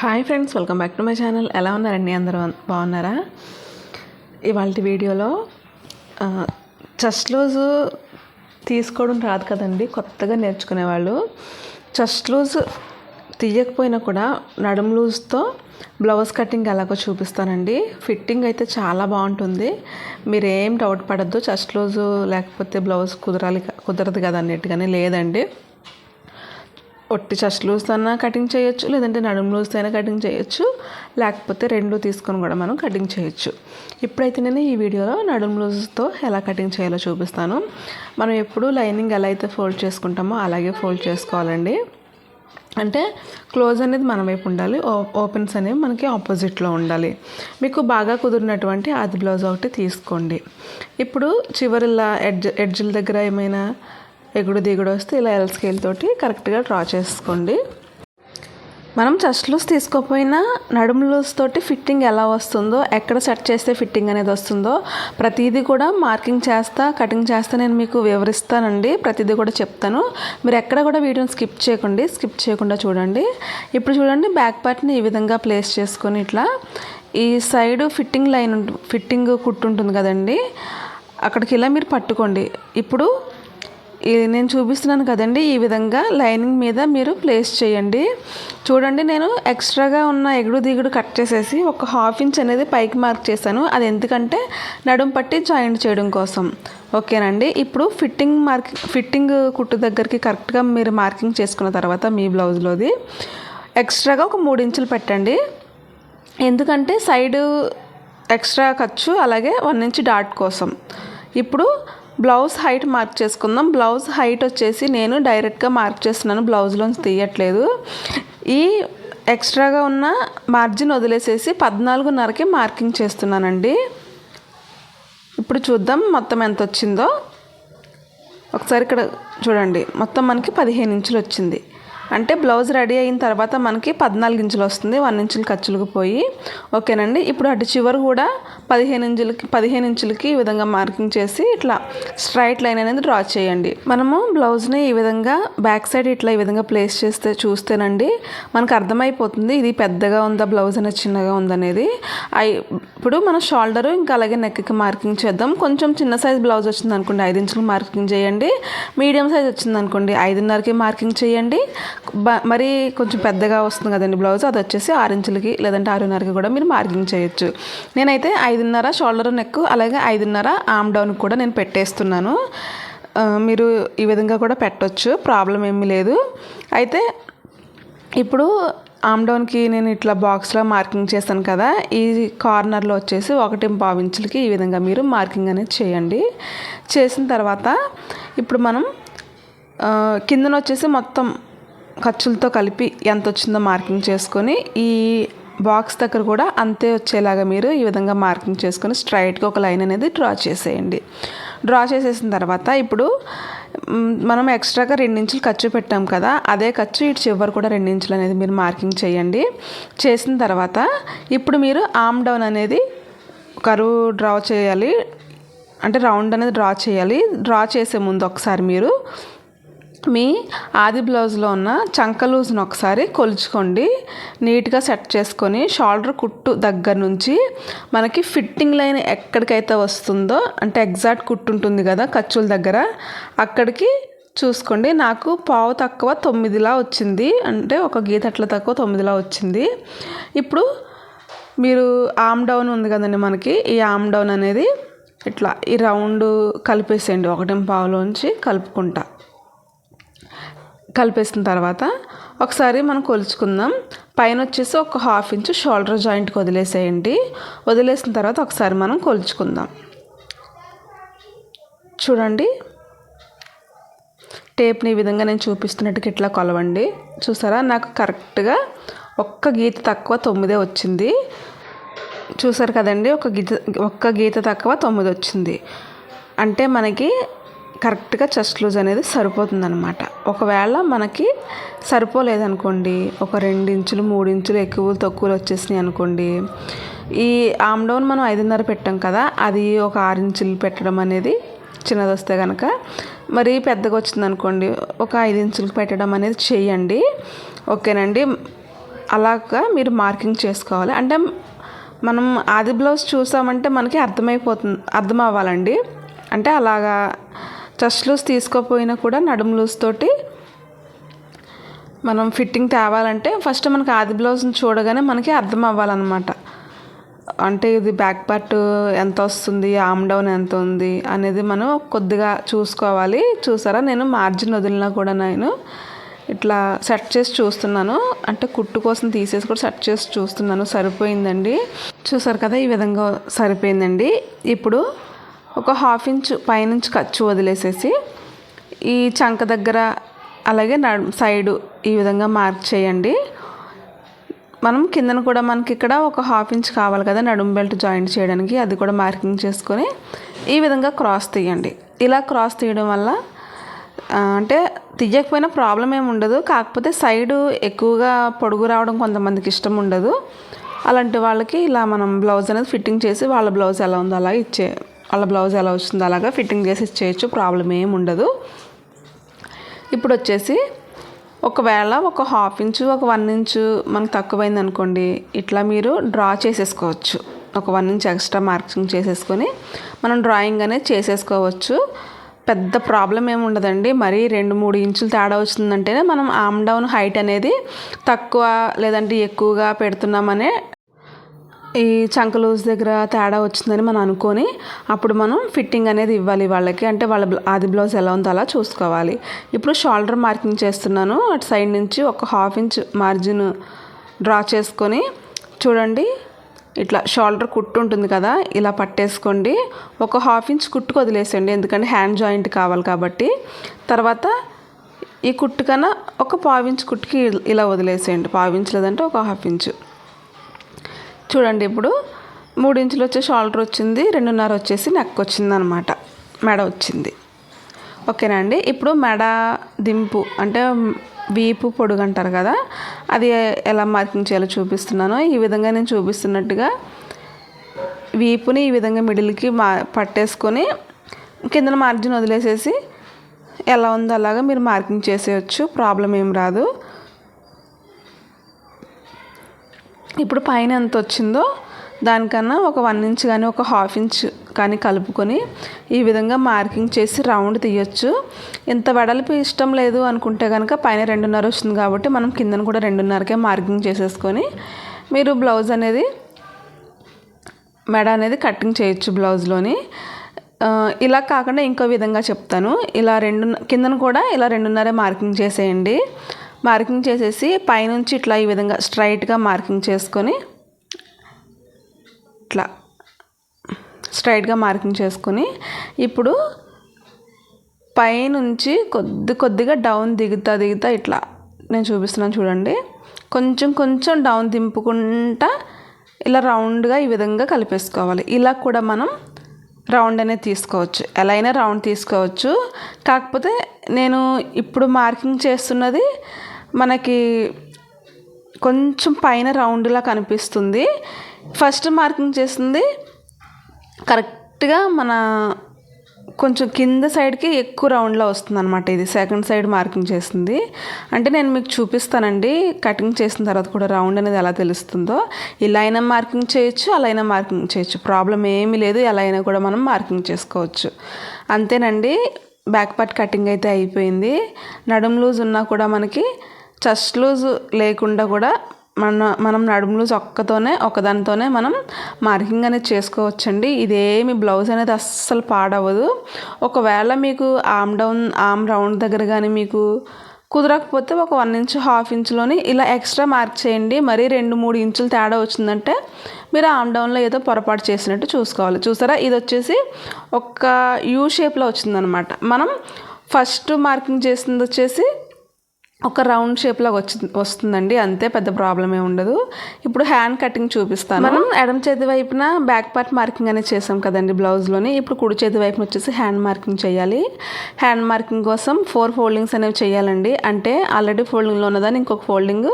Hi friends welcome back to my channel. ఎలా ఉన్నారండి అందరూ? బాగున్నారా? ఇవాళ వీడియోలో చెస్ట్ లూజ్ తీసుకోవడం రాదు కదండి కొత్తగా నేర్చుకునే వాళ్ళు చెస్ట్ లూజ్ తీయకపోయినా కూడా నడుం లూజ్తో బ్లౌజ్ కటింగ్ ఎలాగో చూపిస్తానండి. ఫిట్టింగ్ అయితే చాలా బాగుంటుంది. మీరు ఏం డౌట్ పడద్దు చెస్ట్ లూజు లేకపోతే బ్లౌజ్ కుదరాలి కుదరదు కదా అన్నట్టుగానే లేదండి. ఒట్టి చెస్ట్ లూజ్ అయినా కటింగ్ చేయొచ్చు లేదంటే నడుము లూజ్ అయినా కటింగ్ చేయొచ్చు. లేకపోతే రెండు తీసుకొని కూడా మనం కటింగ్ చేయొచ్చు. ఇప్పుడైతే నేను ఈ వీడియోలో నడుము లూజ్తో ఎలా కటింగ్ చేయాలో చూపిస్తాను. మనం ఎప్పుడు లైనింగ్ ఎలా అయితే ఫోల్డ్ చేసుకుంటామో అలాగే ఫోల్డ్ చేసుకోవాలండి. అంటే క్లోజ్ అనేది మన వైపు ఉండాలి ఓపెన్స్ అనేవి మనకి ఆపోజిట్లో ఉండాలి. మీకు బాగా కుదిరినటువంటి అది బ్లౌజ్ ఒకటి తీసుకోండి. ఇప్పుడు చివరిలా ఎడ్జ్ ఎడ్జ్ల దగ్గర ఏమైనా ఎగుడు దిగుడు వస్తే ఇలా ఎల్ స్కేల్ తోటి కరెక్ట్గా డ్రా చేసుకోండి. మనం చెస్ట్ లూస్ తీసుకోకపోయినా నడుము లూస్ తోటి ఫిట్టింగ్ ఎలా వస్తుందో ఎక్కడ సెట్ చేస్తే ఫిట్టింగ్ అనేది వస్తుందో ప్రతిదీ కూడా మార్కింగ్ చేస్తా కటింగ్ చేస్తా నేను మీకు వివరిస్తానండి. ప్రతిదీ కూడా చెప్తాను. మీరు ఎక్కడ కూడా వీడియోని స్కిప్ చేయకండి. స్కిప్ చేయకుండా చూడండి. ఇప్పుడు చూడండి బ్యాక్ పార్ట్ని ఈ విధంగా ప్లేస్ చేసుకొని ఇట్లా ఈ సైడ్ ఫిట్టింగ్ లైన్ ఫిట్టింగ్ కుట్టు ఉంటుంది కదండి. అక్కడికి ఇలా మీరు పట్టుకోండి. ఇప్పుడు నేను చూపిస్తున్నాను కదండి ఈ విధంగా లైనింగ్ మీద మీరు ప్లేస్ చేయండి. చూడండి నేను ఎక్స్ట్రాగా ఉన్న ఎగుడు దిగుడు కట్ చేసేసి ఒక హాఫ్ ఇంచ్ అనేది పైకి మార్క్ చేశాను. అది ఎందుకంటే నడుం పట్టి జాయింట్ చేయడం కోసం. ఓకేనండి? ఇప్పుడు ఫిట్టింగ్ మార్క్ ఫిట్టింగ్ కుట్టు దగ్గరికి కరెక్ట్గా మీరు మార్కింగ్ చేసుకున్న తర్వాత మీ బ్లౌజ్లోది ఎక్స్ట్రాగా ఒక మూడు ఇంచులు పెట్టండి. ఎందుకంటే సైడ్ ఎక్స్ట్రా ఖర్చు అలాగే వన్ ఇంచ్ డాట్ కోసం. ఇప్పుడు బ్లౌజ్ హైట్ మార్క్ చేసుకుందాం. బ్లౌజ్ హైట్ వచ్చేసి నేను డైరెక్ట్గా మార్క్ చేస్తున్నాను. బ్లౌజ్లోంచి తీయట్లేదు. ఈ ఎక్స్ట్రాగా ఉన్న మార్జిన్ వదిలేసేసి పద్నాలుగున్నరకి మార్కింగ్ చేస్తున్నానండి. ఇప్పుడు చూద్దాం మొత్తం ఎంత వచ్చిందో. ఒకసారి ఇక్కడ చూడండి. మొత్తం మనకి పదిహేను ఇంచులు వచ్చింది. అంటే బ్లౌజ్ రెడీ అయిన తర్వాత మనకి పద్నాలుగు ఇంచులు వస్తుంది వన్ ఇంచులు ఖర్చులకు పోయి. ఓకేనండి? ఇప్పుడు అటు చివరి కూడా పదిహేను ఇంచులకి పదిహేను ఇంచులకి ఈ విధంగా మార్కింగ్ చేసి ఇట్లా స్ట్రైట్ లైన్ అనేది డ్రా చేయండి. మనము బ్లౌజ్ని ఈ విధంగా బ్యాక్ సైడ్ ఇట్లా ఈ విధంగా ప్లేస్ చేస్తే చూస్తేనండి మనకు అర్థమైపోతుంది ఇది పెద్దగా ఉందా బ్లౌజ్ అనేది చిన్నగా ఉందనేది ఇప్పుడు మన షోల్డరు ఇంకా అలాగే నెక్కి మార్కింగ్ చేద్దాం. కొంచెం చిన్న సైజ్ బ్లౌజ్ వచ్చింది అనుకోండి ఐదు ఇంచులు మార్కింగ్ చేయండి. మీడియం సైజ్ వచ్చింది అనుకోండి ఐదున్నరకి మార్కింగ్ చేయండి. మరీ కొంచెం పెద్దగా వస్తుంది కదండి బ్లౌజ్ అది వచ్చేసి ఆరించులకి లేదంటే ఆరున్నరకి కూడా మీరు మార్కింగ్ చేయొచ్చు. నేనైతే ఐదున్నర షోల్డర్ నెక్ అలాగే ఐదున్నర ఆమ్ డౌన్కి కూడా నేను పెట్టేస్తున్నాను. మీరు ఈ విధంగా కూడా పెట్టవచ్చు ప్రాబ్లం ఏమీ లేదు. అయితే ఇప్పుడు ఆమ్డౌన్కి నేను ఇట్లా బాక్స్లో మార్కింగ్ చేశాను కదా ఈ కార్నర్లో వచ్చేసి ఒకటి ఇంచులకి ఈ విధంగా మీరు మార్కింగ్ అనేది చేయండి. చేసిన తర్వాత ఇప్పుడు మనం కిందన వచ్చేసి మొత్తం ఖర్చులతో కలిపి ఎంత వచ్చిందో మార్కింగ్ చేసుకొని ఈ బాక్స్ దగ్గర కూడా అంతే వచ్చేలాగా మీరు ఈ విధంగా మార్కింగ్ చేసుకొని స్ట్రైట్గా ఒక లైన్ అనేది డ్రా చేసేయండి. డ్రా చేసేసిన తర్వాత ఇప్పుడు మనం ఎక్స్ట్రాగా రెండించులు ఖర్చు పెట్టాం కదా అదే ఖర్చు ఇటు చివరి కూడా రెండించులు అనేది మీరు మార్కింగ్ చేయండి. చేసిన తర్వాత ఇప్పుడు మీరు ఆమ్ డౌన్ అనేది కరువు డ్రా చేయాలి అంటే రౌండ్ అనేది డ్రా చేయాలి. డ్రా చేసే ముందు ఒకసారి మీరు మీ ఆది బ్లౌజ్లో ఉన్న చంక లూజ్ను ఒకసారి కొలుచుకోండి. నీట్గా సెట్ చేసుకొని షోల్డర్ కుట్టు దగ్గర నుంచి మనకి ఫిట్టింగ్ లైన్ ఎక్కడికైతే వస్తుందో అంటే ఎగ్జాక్ట్ కుట్టు ఉంటుంది కదా ఖర్చుల దగ్గర అక్కడికి చూసుకోండి. నాకు పావు తక్కువ తొమ్మిదిలా వచ్చింది. అంటే ఒక గీత అట్లా తక్కువ తొమ్మిదిలా వచ్చింది. ఇప్పుడు మీరు ఆమ్ డౌన్ ఉంది కదండి మనకి ఈ ఆమ్ డౌన్ అనేది ఇట్లా ఈ రౌండ్ కలిపేసేయండి. ఒకటి పావులోంచి కలుపుకుంటా. కలిపేసిన తర్వాత ఒకసారి మనం కొలుచుకుందాం. పైన వచ్చేసి ఒక హాఫ్ ఇంచ్ షోల్డర్ జాయింట్కి వదిలేసేయండి. వదిలేసిన తర్వాత ఒకసారి మనం కొలుచుకుందాం. చూడండి. టేప్ని ఈ విధంగా నేను చూపిస్తున్నట్టుగా ఇట్లా కొలవండి. చూసారా? నాకు కరెక్ట్గా ఒక్క గీత తక్కువ తొమ్మిదే వచ్చింది. చూసారు కదండి? ఒక గీత ఒక్క గీత తక్కువ తొమ్మిది వచ్చింది. అంటే మనకి కరెక్ట్గా చెస్ట్ లూజ్ అనేది సరిపోతుంది అనమాట ఒకవేళ మనకి సరిపోలేదనుకోండి ఒక రెండు ఇంచులు మూడు ఇంచులు ఎక్కువ తక్కువలు వచ్చేసినాయి అనుకోండి ఈ ఆమ్ డౌన్ మనం ఐదున్నర పెట్టాం కదా అది ఒక ఆరు ఇంచులు పెట్టడం అనేది చిన్నది వస్తే కనుక మరి పెద్దగా వచ్చింది అనుకోండి ఒక ఐదు ఇంచులకు పెట్టడం అనేది చేయండి. ఓకేనండి? అలాగా మీరు మార్కింగ్ చేసుకోవాలి. అంటే మనం ఆది బ్లౌజ్ చూసామంటే మనకి అర్థమైపోతుంది అర్థం అవ్వాలండి అంటే అలాగా స్ట్రెస్ లూస్ తీసుకోపోయినా కూడా నడుము లూస్ తోటి మనం ఫిట్టింగ్ తేవాలంటే ఫస్ట్ మనకి ఆది బ్లౌజ్ని చూడగానే మనకి అర్థం అవ్వాలన్నమాట. అంటే ఇది బ్యాక్ పార్ట్ ఎంత వస్తుంది ఆమ్ డౌన్ ఎంత ఉంది అనేది మనం కొద్దిగా చూసుకోవాలి. చూసారా? నేను మార్జిన్ వదిలినా కూడా నేను ఇట్లా సెట్ చేసి చూస్తున్నాను. అంటే కుట్టు కోసం తీసేసి కూడా సెట్ చేసి చూస్తున్నాను. సరిపోయిందండి. చూసారు కదా ఈ విధంగా సరిపోయిందండి. ఇప్పుడు ఒక హాఫ్ ఇంచ్ పైనుంచి ఖర్చు వదిలేసేసి ఈ చంక దగ్గర అలాగే నడు సైడు ఈ విధంగా మార్క్ చేయండి. మనం కిందన కూడా మనకి ఇక్కడ ఒక హాఫ్ ఇంచ్ కావాలి కదా నడుము బెల్ట్ జాయింట్ చేయడానికి అది కూడా మార్కింగ్ చేసుకొని ఈ విధంగా క్రాస్ తీయండి. ఇలా క్రాస్ తీయడం వల్ల అంటే తీయకపోయినా ప్రాబ్లం ఏమి ఉండదు. కాకపోతే సైడు ఎక్కువగా పొడుగు రావడం కొంతమందికి ఇష్టం ఉండదు. అలాంటి వాళ్ళకి ఇలా మనం బ్లౌజ్ అనేది ఫిట్టింగ్ చేసి వాళ్ళ బ్లౌజ్ ఎలా ఉందో అలా ఇచ్చే వాళ్ళ బ్లౌజ్ ఎలా వస్తుందో అలాగా ఫిట్టింగ్ చేసి ఇచ్చేయచ్చు ప్రాబ్లం ఏమి ఉండదు. ఇప్పుడు వచ్చేసి ఒకవేళ ఒక హాఫ్ ఇంచు ఒక వన్ ఇంచు మనకు తక్కువైంది అనుకోండి ఇట్లా మీరు డ్రా చేసేసుకోవచ్చు. ఒక వన్ ఇంచ్ ఎక్స్ట్రా మార్కింగ్ చేసేసుకొని మనం డ్రాయింగ్ అనేది చేసేసుకోవచ్చు. పెద్ద ప్రాబ్లం ఏమి ఉండదండి. మరీ రెండు మూడు ఇంచులు తేడా వచ్చిందంటేనే మనం ఆమ్ డౌన్ హైట్ అనేది తక్కువ లేదంటే ఎక్కువగా పెడుతున్నామనే ఈ చంక లూజ్ దగ్గర తేడా వచ్చిందని మనం అనుకొని అప్పుడు మనం ఫిట్టింగ్ అనేది ఇవ్వాలి వాళ్ళకి. అంటే వాళ్ళ అది ఆది బ్లౌజ్ ఎలా ఉందో అలా చూసుకోవాలి. ఇప్పుడు షోల్డర్ మార్కింగ్ చేస్తున్నాను. అటు సైడ్ నుంచి ఒక హాఫ్ ఇంచ్ మార్జిన్ డ్రా చేసుకొని చూడండి. ఇట్లా షోల్డర్ కుట్టు ఉంటుంది కదా ఇలా పట్టేసుకోండి. ఒక హాఫ్ ఇంచ్ కుట్టుకు వదిలేసేయండి. ఎందుకంటే హ్యాండ్ జాయింట్ కావాలి కాబట్టి. తర్వాత ఈ కుట్టు కన్నా ఒక పావు ఇంచ్ కుట్టుకి ఇలా వదిలేసేయండి. పావు ఇంచ్ లేదంటే ఒక హాఫ్ ఇంచు. చూడండి ఇప్పుడు మూడు ఇంచులు వచ్చే షోల్డర్ వచ్చింది రెండున్నర వచ్చేసి నెక్ వచ్చింది అనమాట మెడ వచ్చింది. ఓకేనా అండి? ఇప్పుడు మెడ దింపు అంటే వీపు పొడుగు అంటారు కదా అది ఎలా మార్కింగ్ చేయాలో చూపిస్తున్నాను. ఈ విధంగా నేను చూపిస్తున్నట్టుగా వీపుని ఈ విధంగా మిడిల్కి మా పట్టేసుకొని కిందన మార్జిన్ వదిలేసేసి ఎలా ఉందో అలాగా మీరు మార్కింగ్ చేసేయచ్చు. ప్రాబ్లం ఏం రాదు. ఇప్పుడు పైన ఎంత వచ్చిందో దానికన్నా ఒక వన్ ఇంచ్ కానీ ఒక హాఫ్ ఇంచ్ కానీ కలుపుకొని ఈ విధంగా మార్కింగ్ చేసి రౌండ్ తీయొచ్చు. ఇంత వెడల్పు ఇష్టం లేదు అనుకుంటే కనుక పైన రెండున్నర వస్తుంది కాబట్టి మనం కిందన కూడా రెండున్నరకే మార్కింగ్ చేసేసుకొని మీరు బ్లౌజ్ అనేది మెడ అనేది కటింగ్ చేయొచ్చు బ్లౌజ్లోని. ఇలా కాకుండా ఇంకో విధంగా చెప్తాను. ఇలా రెండు కిందన కూడా ఇలా రెండున్నరే మార్కింగ్ చేసేయండి. మార్కింగ్ చేసేసి పైనుంచి ఇట్లా ఈ విధంగా స్ట్రైట్గా మార్కింగ్ చేసుకొని ఇట్లా స్ట్రైట్గా మార్కింగ్ చేసుకొని ఇప్పుడు పైనుంచి కొద్ది కొద్దిగా డౌన్ దిగుతా దిగుతా ఇట్లా నేను చూపిస్తున్నాను చూడండి. కొంచెం కొంచెం డౌన్ దింపుకుంటా ఇలా రౌండ్గా ఈ విధంగా కలిపేసుకోవాలి. ఇలా కూడా మనం రౌండ్ అనేది తీసుకోవచ్చు. ఎలా అయినా రౌండ్ తీసుకోవచ్చు. కాకపోతే నేను ఇప్పుడు మార్కింగ్ చేస్తున్నది మనకి కొంచెం పైన రౌండ్లా కనిపిస్తుంది. ఫస్ట్ మార్కింగ్ చేస్తుంది. కరెక్ట్గా మన కొంచెం కింద సైడ్కి ఎక్కువ రౌండ్లో వస్తుంది అనమాట ఇది. సెకండ్ సైడ్ మార్కింగ్ చేసింది అంటే నేను మీకు చూపిస్తానండి. కటింగ్ చేసిన తర్వాత కూడా రౌండ్ అనేది ఎలా తెలుస్తుందో. ఇలా అయినా మార్కింగ్ చేయొచ్చు అలా అయినా మార్కింగ్ చేయొచ్చు. ప్రాబ్లం ఏమీ లేదు. ఎలా అయినా కూడా మనం మార్కింగ్ చేసుకోవచ్చు. అంతేనండి. బ్యాక్ పార్ట్ కటింగ్ అయితే అయిపోయింది. నడుం లూజ్ ఉన్నా కూడా మనకి చెస్ట్ లూజ్ లేకుండా కూడా మన మనం నడుము లూజ్ ఒక్కతోనే ఒకదానితోనే మనం మార్కింగ్ అనేది చేసుకోవచ్చండి. ఇదేమి బ్లౌజ్ అనేది అస్సలు పాడవదు ఒకవేళ మీకు ఆమ్ డౌన్ ఆమ్ రౌండ్ దగ్గర కానీ మీకు కుదరకపోతే ఒక వన్ ఇంచ్ హాఫ్ ఇంచ్లోని ఇలా ఎక్స్ట్రా మార్క్ చేయండి. మరీ రెండు మూడు ఇంచులు తేడా వచ్చిందంటే మీరు ఆమ్ డౌన్లో ఏదో పొరపాటు చేసినట్టు చూసుకోవాలి. చూసారా? ఇది వచ్చేసి ఒక యూ షేప్లో వచ్చిందనమాట. మనం ఫస్ట్ మార్కింగ్ చేసింది వచ్చేసి ఒక రౌండ్ షేప్లో వచ్చి వస్తుందండి. అంతే పెద్ద ప్రాబ్లం ఏమి ఉండదు. ఇప్పుడు హ్యాండ్ కటింగ్ చూపిస్తాను. మనం ఎడమ చేతి వైపున బ్యాక్ పార్ట్ మార్కింగ్ అనేది చేసాం కదండి బ్లౌజ్లోని ఇప్పుడు కుడి చేతి వైపున వచ్చేసి హ్యాండ్ మార్కింగ్ చేయాలి. హ్యాండ్ మార్కింగ్ కోసం ఫోర్ ఫోల్డింగ్స్ అనేవి చేయాలండి. అంటే ఆల్రెడీ ఫోల్డింగ్లో ఉన్నదాన్ని ఇంకొక ఫోల్డింగ్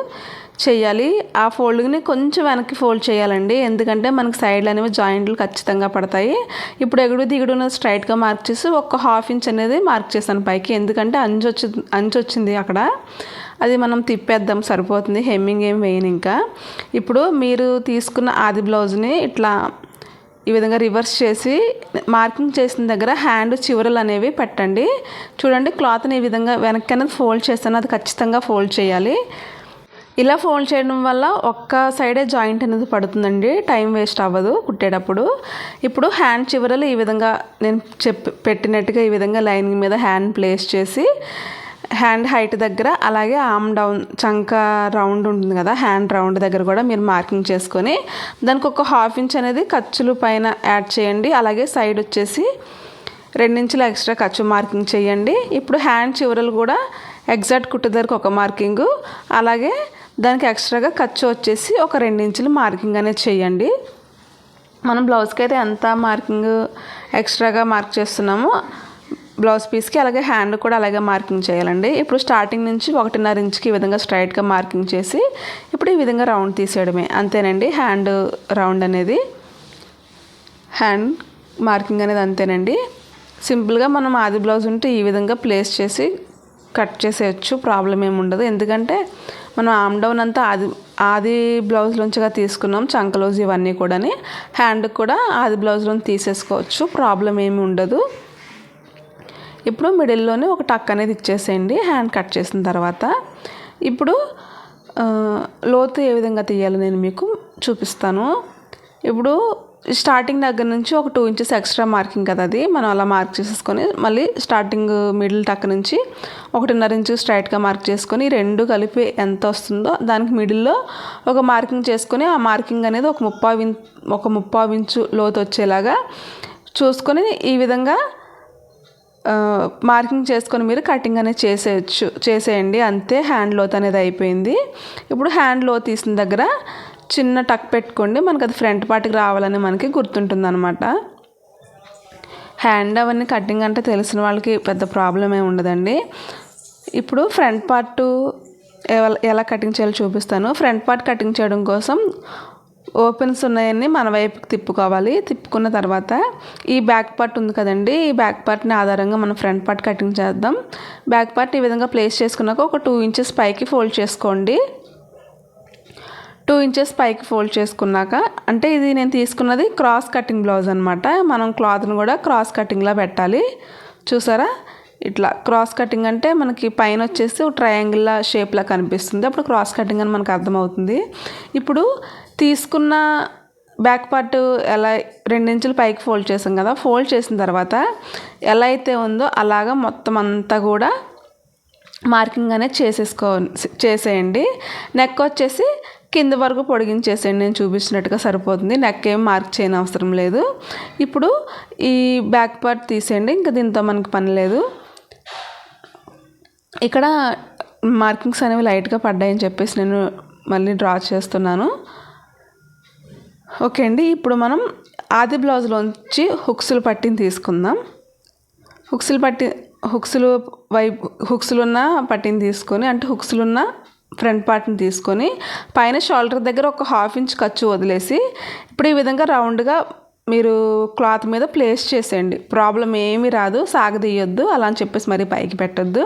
చేయాలి. ఆ ఫోల్డింగ్ని కొంచెం వెనక్కి ఫోల్డ్ చేయాలండి. ఎందుకంటే మనకి సైడ్లు అనేవి జాయింట్లు ఖచ్చితంగా పడతాయి. ఇప్పుడు ఎగుడు దిగుడున స్ట్రైట్గా మార్క్ చేసి ఒక హాఫ్ ఇంచ్ అనేది మార్క్ చేశాను పైకి. ఎందుకంటే అంచు వచ్చి అంచు వచ్చింది అక్కడ. అది మనం తిప్పేద్దాం సరిపోతుంది. హెమ్మింగ్ ఏం వేయను ఇంకా. ఇప్పుడు మీరు తీసుకున్న ఆది బ్లౌజ్ని ఇట్లా ఈ విధంగా రివర్స్ చేసి మార్కింగ్ చేసిన దగ్గర హ్యాండ్ చివరలు అనేవి పెట్టండి. చూడండి క్లాత్ని ఈ విధంగా వెనక్కి అనేది ఫోల్డ్ చేస్తాను అది ఖచ్చితంగా ఫోల్డ్ చేయాలి. ఇలా ఫోల్డ్ చేయడం వల్ల ఒక్క సైడే జాయింట్ అనేది పడుతుందండి. టైం వేస్ట్ అవ్వదు కుట్టేటప్పుడు. ఇప్పుడు హ్యాండ్ చివరలు ఈ విధంగా నేను చెప్పి పెట్టినట్టుగా ఈ విధంగా లైనింగ్ మీద హ్యాండ్ ప్లేస్ చేసి హ్యాండ్ హైట్ దగ్గర అలాగే ఆమ్ డౌన్ చంక రౌండ్ ఉంటుంది కదా హ్యాండ్ రౌండ్ దగ్గర కూడా మీరు మార్కింగ్ చేసుకొని దానికి ఒక హాఫ్ ఇంచ్ అనేది ఖర్చులు పైన యాడ్ చేయండి. అలాగే సైడ్ వచ్చేసి రెండించులు ఎక్స్ట్రా ఖర్చు మార్కింగ్ చేయండి. ఇప్పుడు హ్యాండ్ చివరలు కూడా ఎగ్జాక్ట్ కుట్టు దగ్గరకు ఒక మార్కింగు. అలాగే దానికి ఎక్స్ట్రాగా ఖర్చు వచ్చేసి ఒక రెండించులు మార్కింగ్ అనేది చేయండి. మనం బ్లౌజ్కి అయితే ఎంత మార్కింగ్ ఎక్స్ట్రాగా మార్క్ చేస్తున్నామో బ్లౌజ్ పీస్కి అలాగే హ్యాండ్ కూడా అలాగే మార్కింగ్ చేయాలండి. ఇప్పుడు స్టార్టింగ్ నుంచి ఒకటిన్నర ఇంచుకి ఈ విధంగా స్ట్రైట్గా మార్కింగ్ చేసి ఇప్పుడు ఈ విధంగా రౌండ్ తీసేయడమే. అంతేనండి హ్యాండ్ రౌండ్ అనేది. హ్యాండ్ మార్కింగ్ అనేది అంతేనండి. సింపుల్గా మనం ఆది బ్లౌజ్ ఉంటే ఈ విధంగా ప్లేస్ చేసి కట్ చేసేయచ్చు ప్రాబ్లం ఏమి ఉండదు. ఎందుకంటే మనం ఆమ్ డౌన్ అంతా ఆది ఆది బ్లౌజ్లోంచిగా తీసుకున్నాం. చంకలోజ్ ఇవన్నీ కూడాని. హ్యాండ్ కూడా ఆది బ్లౌజ్లోని తీసేసుకోవచ్చు. ప్రాబ్లం ఏమి ఉండదు. ఇప్పుడు మిడిల్లోనే ఒక టక్ అనేది ఇచ్చేసేయండి. హ్యాండ్ కట్ చేసిన తర్వాత. ఇప్పుడు లోతు ఏ విధంగా తీయాలో నేను మీకు చూపిస్తాను. ఇప్పుడు స్టార్టింగ్ దగ్గర నుంచి ఒక టూ ఇంచెస్ ఎక్స్ట్రా మార్కింగ్ కదా అది. మనం అలా మార్క్ చేసేసుకొని మళ్ళీ స్టార్టింగ్ మిడిల్ టక్ నుంచి ఒకటిన్నర ఇంచు స్ట్రైట్గా మార్క్ చేసుకొని రెండు కలిపి ఎంత వస్తుందో దానికి మిడిల్లో ఒక మార్కింగ్ చేసుకొని ఆ మార్కింగ్ అనేది ఒక ముప్పై ఇం ఒక ముప్పావు ఇంచు లోతు వచ్చేలాగా చూసుకొని ఈ విధంగా మార్కింగ్ చేసుకొని మీరు కటింగ్ అనేది చేసేయచ్చు చేసేయండి. అంతే హ్యాండ్ లోత్ అనేది అయిపోయింది. ఇప్పుడు హ్యాండ్లో తీసిన దగ్గర చిన్న టక్ పెట్టుకోండి మనకు అది ఫ్రంట్ పార్ట్కి రావాలని మనకి గుర్తుంటుంది అనమాట హ్యాండ్ అవన్నీ కటింగ్ అంటే తెలిసిన వాళ్ళకి పెద్ద ప్రాబ్లం ఏమి ఉండదండి. ఇప్పుడు ఫ్రంట్ పార్ట్ ఎలా కటింగ్ చేయాలో చూపిస్తాను. ఫ్రంట్ పార్ట్ కటింగ్ చేయడం కోసం ఓపెన్స్ ఉన్నాయన్నీ మన వైపుకి తిప్పుకోవాలి. తిప్పుకున్న తర్వాత ఈ బ్యాక్ పార్ట్ ఉంది కదండి ఈ బ్యాక్ పార్ట్ని ఆధారంగా మనం ఫ్రంట్ పార్ట్ కటింగ్ చేద్దాం. బ్యాక్ పార్ట్ ఈ విధంగా ప్లేస్ చేసుకున్నాక ఒక టూ ఇంచెస్ పైకి ఫోల్డ్ చేసుకోండి. టూ ఇంచెస్ పైకి ఫోల్డ్ చేసుకున్నాక అంటే ఇది నేను తీసుకున్నది క్రాస్ కటింగ్ బ్లౌజ్ అనమాట మనం క్లాత్ని కూడా క్రాస్ కటింగ్లా పెట్టాలి. చూసారా? ఇట్లా క్రాస్ కటింగ్ అంటే మనకి పైన వచ్చేసి ట్రయాంగిల్ ట్రయాంగిల్లా షేప్లా కనిపిస్తుంది. అప్పుడు క్రాస్ కటింగ్ అని మనకు అర్థమవుతుంది. ఇప్పుడు తీసుకున్న బ్యాక్ పార్ట్ ఎలా రెండించులు పైకి ఫోల్డ్ చేసాం కదా ఫోల్డ్ చేసిన తర్వాత ఎలా అయితే ఉందో అలాగా మొత్తం అంతా కూడా మార్కింగ్ అనేది చేసేసుకో చేసేయండి. నెక్ వచ్చేసి కింద వరకు పొడిగించేసేయండి. నేను చూపించినట్టుగా సరిపోతుంది. నెక్ ఏం మార్క్ చేయని అవసరం లేదు. ఇప్పుడు ఈ బ్యాక్ పార్ట్ తీసేయండి. ఇంకా దీంతో మనకి పని లేదు. ఇక్కడ మార్కింగ్స్ అనేవి లైట్గా పడ్డాయని చెప్పేసి నేను మళ్ళీ డ్రా చేస్తున్నాను. ఓకే అండి. ఇప్పుడు మనం ఆది బ్లౌజ్లోంచి హుక్స్లు పట్టిని తీసుకుందాం. హుక్స్లు పట్టి హుక్స్లు వైపు హుక్స్లు ఉన్న పట్టిని తీసుకొని అంటే హుక్స్లు ఉన్న ఫ్రంట్ పార్ట్ని తీసుకొని పైన షోల్డర్ దగ్గర ఒక హాఫ్ ఇంచ్ ఖర్చు వదిలేసి ఇప్పుడు ఈ విధంగా రౌండ్గా మీరు క్లాత్ మీద ప్లేస్ చేసేయండి. ప్రాబ్లం ఏమీ రాదు సాగదీయొద్దు అలా అని చెప్పేసి మరీ పైకి పెట్టొద్దు.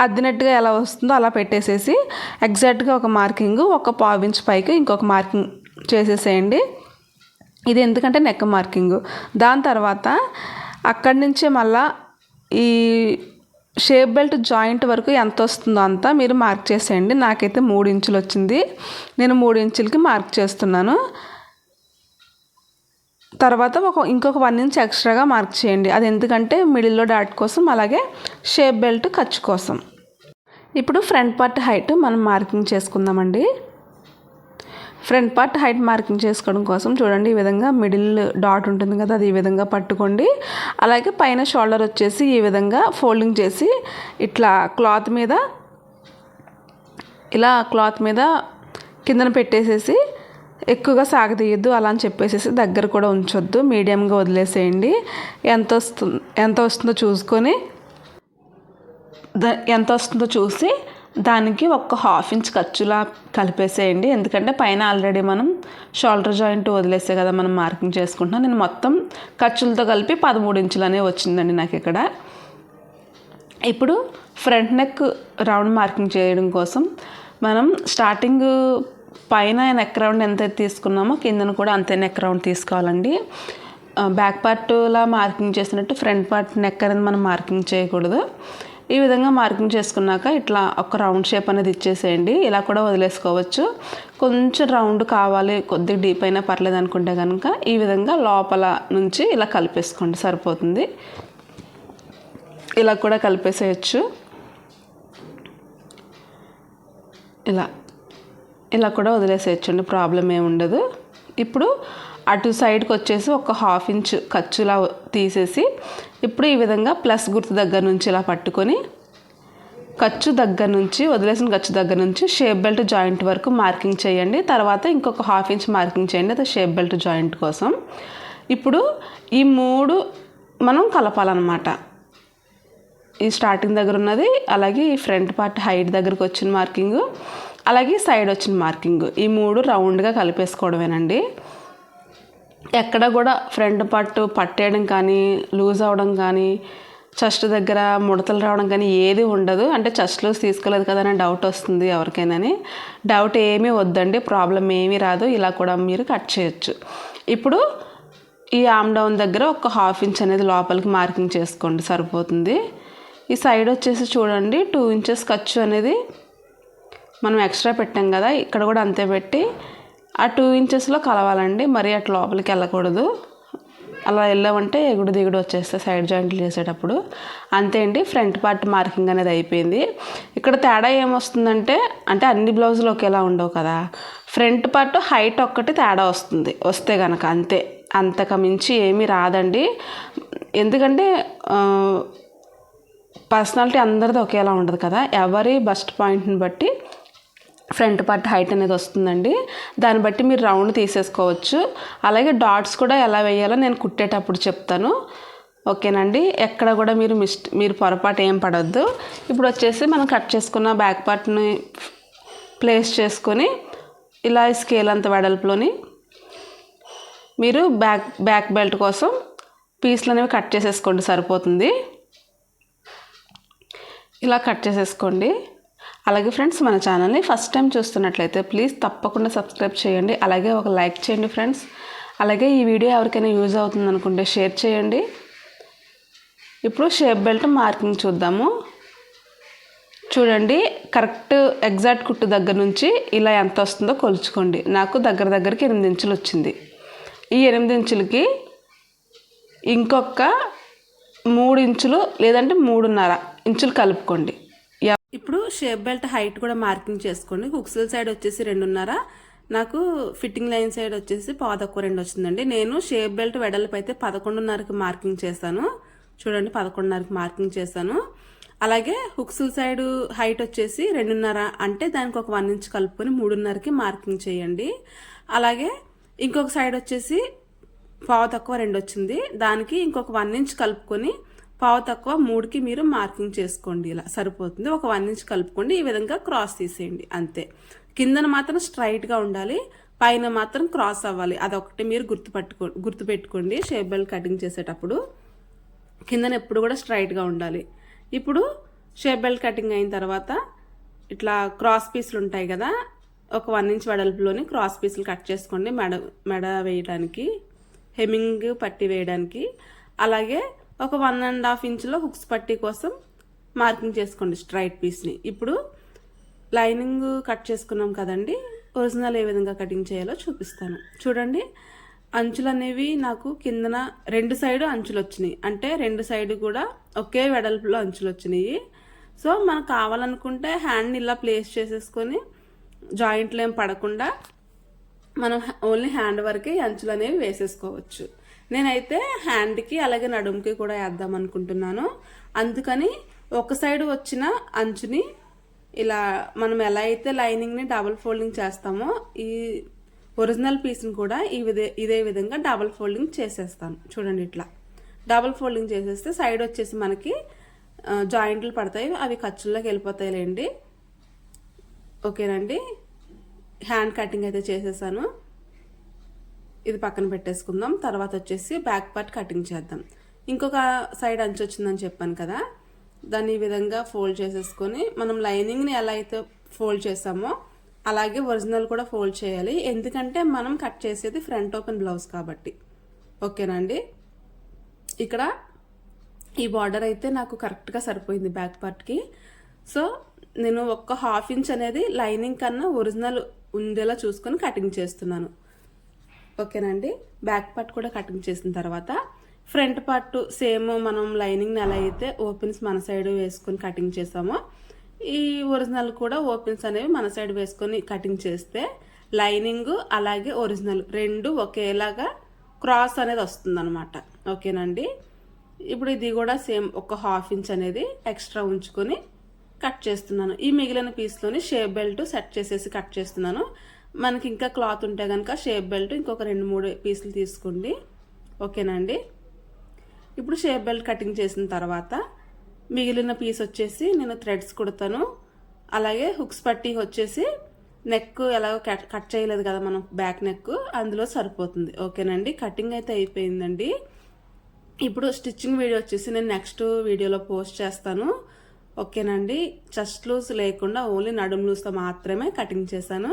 అద్దినట్టుగా ఎలా వస్తుందో అలా పెట్టేసేసి ఎగ్జాక్ట్గా ఒక మార్కింగ్ ఒక పావు ఇంచ్ పైకి ఇంకొక మార్కింగ్ చేసేసేయండి. ఇది ఎందుకంటే నెక్ మార్కింగ్. దాని తర్వాత అక్కడి నుంచే మళ్ళా ఈ షేప్ బెల్ట్ జాయింట్ వరకు ఎంత వస్తుందో అంతా మీరు మార్క్ చేసేయండి. నాకైతే మూడు ఇంచులు వచ్చింది. నేను మూడు ఇంచులకి మార్క్ చేస్తున్నాను. తర్వాత ఒక ఇంకొక వన్ ఇంచ్ ఎక్స్ట్రాగా మార్క్ చేయండి. అది ఎందుకంటే మిడిల్లో డాట్ కోసం అలాగే షేప్ బెల్ట్ ఖర్చు కోసం. ఇప్పుడు ఫ్రంట్ పార్ట్ హైట్ మనం మార్కింగ్ చేసుకుందామండి. ఫ్రంట్ పార్ట్ హైట్ మార్కింగ్ చేసుకోవడం కోసం చూడండి ఈ విధంగా మిడిల్ డాట్ ఉంటుంది కదా అది ఈ విధంగా పట్టుకోండి. అలాగే పైన షోల్డర్ వచ్చేసి ఈ విధంగా ఫోల్డింగ్ చేసి ఇట్లా క్లాత్ మీద ఇలా క్లాత్ మీద కిందన పెట్టేసేసి ఎక్కువగా సాగదీయద్దు అలా అని చెప్పేసేసి దగ్గర కూడా ఉంచొద్దు మీడియంగా వదిలేసేయండి. ఎంత వస్తుంది ఎంత వస్తుందో చూసుకొని ఎంత వస్తుందో చూసి దానికి ఒక హాఫ్ ఇంచ్ ఖర్చులా కలిపేసేయండి. ఎందుకంటే పైన ఆల్రెడీ మనం షోల్డర్ జాయింట్ వదిలేసే కదా మనం మార్కింగ్ చేసుకుంటున్నాం. నేను మొత్తం ఖర్చులతో కలిపి పదమూడు ఇంచులు అనేవి వచ్చిందండి నాకు ఇక్కడ. ఇప్పుడు ఫ్రంట్ నెక్ రౌండ్ మార్కింగ్ చేయడం కోసం మనం స్టార్టింగ్ పైన నెక్ రౌండ్ ఎంత తీసుకున్నామో కిందన కూడా అంతే నెక్ రౌండ్ తీసుకోవాలండి. బ్యాక్ పార్ట్లా మార్కింగ్ చేసినట్టు ఫ్రంట్ పార్ట్ నెక్ అనేది మనం మార్కింగ్ చేయకూడదు. ఈ విధంగా మార్కింగ్ చేసుకున్నాక ఇట్లా ఒక రౌండ్ షేప్ అనేది ఇచ్చేసేయండి. ఇలా కూడా వదిలేసుకోవచ్చు. కొంచెం రౌండ్ కావాలి కొద్దిగా డీప్ అయినా పర్లేదు అనుకుంటే కనుక ఈ విధంగా లోపల నుంచి ఇలా కలిపేసుకోండి. సరిపోతుంది. ఇలా కూడా కలిపేసేయచ్చు. ఇలా ఇలా కూడా వదిలేసేయచ్చండి. ప్రాబ్లం ఏమి ఉండదు. ఇప్పుడు అటు సైడ్కి వచ్చేసి ఒక హాఫ్ ఇంచ్ ఖర్చులా తీసేసి ఇప్పుడు ఈ విధంగా ప్లస్ గుర్తు దగ్గర నుంచి ఇలా పట్టుకొని ఖర్చు దగ్గర నుంచి వదిలేసిన ఖర్చు దగ్గర నుంచి షేప్ బెల్ట్ జాయింట్ వరకు మార్కింగ్ చేయండి. తర్వాత ఇంకొక హాఫ్ ఇంచ్ మార్కింగ్ చేయండి. అది షేప్ బెల్ట్ జాయింట్ కోసం. ఇప్పుడు ఈ మూడు మనం కలపాలన్నమాట. ఈ స్టార్టింగ్ దగ్గర ఉన్నది అలాగే ఈ ఫ్రంట్ పార్ట్ హైట్ దగ్గరకు వచ్చిన మార్కింగ్ అలాగే సైడ్ వచ్చిన మార్కింగ్. ఈ మూడు రౌండ్గా కలిపేసుకోవడమేనండి. ఎక్కడ కూడా ఫ్రంట్ పట్టు పట్టేయడం కానీ లూజ్ అవ్వడం కానీ చెస్ట్ దగ్గర ముడతలు రావడం కానీ ఏది ఉండదు. అంటే చెస్ట్ లూజ్ తీసుకోలేదు కదా అని డౌట్ వస్తుంది ఎవరికైనాని. డౌట్ ఏమీ వద్దండి ప్రాబ్లం ఏమీ రాదు. ఇలా కూడా మీరు కట్ చేయొచ్చు. ఇప్పుడు ఈ ఆమ్ డౌన్ దగ్గర ఒక హాఫ్ ఇంచ్ అనేది లోపలికి మార్కింగ్ చేసుకోండి సరిపోతుంది. ఈ సైడ్ వచ్చేసి చూడండి టూ ఇంచెస్ ఖర్చు అనేది మనం ఎక్స్ట్రా పెట్టాం కదా ఇక్కడ కూడా అంతే పెట్టి ఆ టూ ఇంచెస్లో కలవాలండి. మరీ అటు లోపలికి వెళ్ళకూడదు. అలా వెళ్ళామంటే ఎగుడు దిగుడు వచ్చేస్తే సైడ్ జాయింట్లు చేసేటప్పుడు. అంతే అండి ఫ్రంట్ పార్ట్ మార్కింగ్ అనేది అయిపోయింది. ఇక్కడ తేడా ఏమొస్తుందంటే అంటే అన్ని బ్లౌజులు ఒకేలా ఉండవు కదా. ఫ్రంట్ పార్ట్ హైట్ ఒక్కటి తేడా వస్తుంది. వస్తే కనుక అంతే. అంతకు మించి ఏమీ రాదండి. ఎందుకంటే పర్సనాలిటీ అందరిది ఒకేలా ఉండదు కదా. ఎవరి బెస్ట్ పాయింట్ని బట్టి ఫ్రంట్ పార్ట్ హైట్ అనేది వస్తుందండి. దాన్ని బట్టి మీరు రౌండ్ తీసేసుకోవచ్చు. అలాగే డాట్స్ కూడా ఎలా వేయాలో నేను కుట్టేటప్పుడు చెప్తాను. ఓకేనండి? ఎక్కడ కూడా మీరు మిస్ మీరు పొరపాటు ఏం పడద్దు. ఇప్పుడు వచ్చేసి మనం కట్ చేసుకున్న బ్యాక్ పార్ట్ని ప్లేస్ చేసుకొని ఇలా స్కేల్ అంత వెడల్పులోని మీరు బ్యాక్ బ్యాక్ బెల్ట్ కోసం పీస్లు అనేవి కట్ చేసేసుకోండి సరిపోతుంది. ఇలా కట్ చేసేసుకోండి. అలాగే ఫ్రెండ్స్ మన ఛానల్ని ఫస్ట్ టైం చూస్తున్నట్లయితే ప్లీజ్ తప్పకుండా సబ్స్క్రైబ్ చేయండి. అలాగే ఒక లైక్ చేయండి ఫ్రెండ్స్. అలాగే ఈ వీడియో ఎవరికైనా యూజ్ అవుతుంది అనుకుంటే షేర్ చేయండి. ఇప్పుడు షేప్ బెల్ట్ మార్కింగ్ చూద్దాము. చూడండి కరెక్ట్ ఎగ్జాక్ట్ కుట్టు దగ్గర నుంచి ఇలా ఎంత వస్తుందో కొలుచుకోండి. నాకు దగ్గర దగ్గరికి ఎనిమిది ఇంచులు వచ్చింది. ఈ ఎనిమిది ఇంచులకి ఇంకొక మూడు ఇంచులు లేదంటే మూడున్నర ఇంచులు కలుపుకోండి. ఇప్పుడు షేప్ బెల్ట్ హైట్ కూడా మార్కింగ్ చేసుకోండి. హుక్స్ల సైడ్ వచ్చేసి రెండున్నర. నాకు ఫిట్టింగ్ లైన్ సైడ్ వచ్చేసి పాదొక్క రెండు వచ్చిందండి. నేను షేప్ బెల్ట్ వెడల్పు అయితే పదకొండున్నరకి మార్కింగ్ చేశాను చూడండి పదకొండున్నరకి మార్కింగ్ చేశాను అలాగే హుక్స్ల సైడ్ హైట్ వచ్చేసి రెండున్నర అంటే దానికి ఒక వన్ ఇంచ్ కలుపుకొని మూడున్నరకి మార్కింగ్ చేయండి. అలాగే ఇంకొక సైడ్ వచ్చేసి పావు తక్కువ రెండు వచ్చింది. దానికి ఇంకొక వన్ ఇంచ్ కలుపుకొని పావు తక్కువ మూడుకి మీరు మార్కింగ్ చేసుకోండి ఇలా. సరిపోతుంది. ఒక వన్ ఇంచ్ కలుపుకోండి. ఈ విధంగా క్రాస్ తీసేయండి. అంతే. కిందన మాత్రం స్ట్రైట్గా ఉండాలి. పైన మాత్రం క్రాస్ అవ్వాలి. అదొకటి మీరు గుర్తుపట్టుకో గుర్తుపెట్టుకోండి. షేప్ బెల్ట్ కటింగ్ చేసేటప్పుడు కిందన ఎప్పుడు కూడా స్ట్రైట్గా ఉండాలి. ఇప్పుడు షేప్ బెల్ట్ కటింగ్ అయిన తర్వాత ఇట్లా క్రాస్ పీసులు ఉంటాయి కదా ఒక వన్ ఇంచ్ వెడల్పులోని క్రాస్ పీసులు కట్ చేసుకోండి మెడ మెడ వేయడానికి హెమింగ్ పట్టి వేయడానికి. అలాగే ఒక వన్ అండ్ హాఫ్ ఇంచ్లో హుక్స్ పట్టీ కోసం మార్కింగ్ చేసుకోండి స్ట్రైట్ పీస్ని ఇప్పుడు లైనింగ్ కట్ చేసుకున్నాం కదండి ఒరిజినల్ ఏ విధంగా కటింగ్ చేయాలో చూపిస్తాను. చూడండి అంచులు అనేవి నాకు కిందన రెండు సైడు అంచులు వచ్చినాయి. అంటే రెండు సైడు కూడా ఒకే వెడల్పులో అంచులు వచ్చినాయి. సో మనకు కావాలనుకుంటే హ్యాండ్ని ఇలా ప్లేస్ చేసేసుకొని జాయింట్లు ఏం పడకుండా మనం ఓన్లీ హ్యాండ్ వరకే అంచులు అనేవి వేసేసుకోవచ్చు. నేనైతే హ్యాండ్కి అలాగే నడుముకి కూడా వేద్దాం అనుకుంటున్నాను. అందుకని ఒక సైడ్ వచ్చిన అంచుని ఇలా మనం ఎలా అయితే లైనింగ్ని డబుల్ ఫోల్డింగ్ చేస్తామో ఈ ఒరిజినల్ పీస్ని కూడా ఈ విధే ఇదే విధంగా డబుల్ ఫోల్డింగ్ చేసేస్తాను. చూడండి ఇట్లా. డబుల్ ఫోల్డింగ్ చేసేస్తే సైడ్ వచ్చేసి మనకి జాయింట్లు పడతాయి. అవి ఖర్చుల్లోకి వెళ్ళిపోతాయిలేండి. ఓకేనండి? హ్యాండ్ కటింగ్ అయితే చేసేసాను. ఇది పక్కన పెట్టేసుకుందాం. తర్వాత వచ్చేసి బ్యాక్ పార్ట్ కటింగ్ చేద్దాం. ఇంకొక సైడ్ అంచు వచ్చిందని చెప్పాను కదా. దాన్ని ఈ విధంగా ఫోల్డ్ చేసేసుకొని మనం లైనింగ్ని ఎలా అయితే ఫోల్డ్ చేసామో అలాగే ఒరిజినల్ కూడా ఫోల్డ్ చేయాలి. ఎందుకంటే మనం కట్ చేసేది ఫ్రంట్ ఓపెన్ బ్లౌజ్ కాబట్టి. ఓకేనండి ఇక్కడ ఈ బార్డర్ అయితే నాకు కరెక్ట్గా సరిపోయింది బ్యాక్ పార్ట్కి సో నేను ఒక్క హాఫ్ ఇంచ్ అనేది లైనింగ్ కన్నా ఒరిజినల్ ఉండేలా చూసుకొని కటింగ్ చేస్తున్నాను. ఓకేనండి. బ్యాక్ పార్ట్ కూడా కటింగ్ చేసిన తర్వాత ఫ్రంట్ పార్ట్ సేమ్ మనం లైనింగ్ని ఎలా అయితే ఓపెన్స్ మన సైడ్ వేసుకొని కటింగ్ చేసామో ఈ ఒరిజినల్ కూడా ఓపెన్స్ అనేవి మన సైడ్ వేసుకొని కటింగ్ చేస్తే లైనింగ్ అలాగే ఒరిజినల్ రెండు ఒకేలాగా క్రాస్ అనేది వస్తుంది అనమాట ఓకేనండి. ఇప్పుడు ఇది కూడా సేమ్ ఒక హాఫ్ ఇంచ్ అనేది ఎక్స్ట్రా ఉంచుకొని కట్ చేస్తున్నాను. ఈ మిగిలిన పీస్లోని షేప్ బెల్ట్ సెట్ చేసేసి కట్ చేస్తున్నాను. మనకి ఇంకా క్లాత్ ఉంటే కనుక షేప్ బెల్ట్ ఇంకొక రెండు మూడు పీసులు తీసుకోండి. ఓకేనండి? ఇప్పుడు షేప్ బెల్ట్ కటింగ్ చేసిన తర్వాత మిగిలిన పీస్ వచ్చేసి నేను థ్రెడ్స్ కుడతాను. అలాగే హుక్స్ పట్టి వచ్చేసి నెక్ ఎలాగో కట్ కట్ చేయలేదు కదా మనం బ్యాక్ నెక్ అందులో సరిపోతుంది. ఓకేనండి? కటింగ్ అయితే అయిపోయిందండి. ఇప్పుడు స్టిచ్చింగ్ వీడియో వచ్చేసి నేను నెక్స్ట్ వీడియోలో పోస్ట్ చేస్తాను. ఓకేనండి? చెస్ట్ లూస్ లేకుండా ఓన్లీ నడుము లూస్తో మాత్రమే కటింగ్ చేశాను.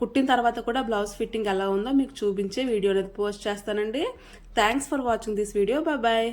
కుట్టిన తర్వాత కూడా బ్లౌజ్ ఫిట్టింగ్ ఎలా ఉందో మీకు చూపించే వీడియో అనేది పోస్ట్ చేస్తానండి. Thanks for watching this video bye bye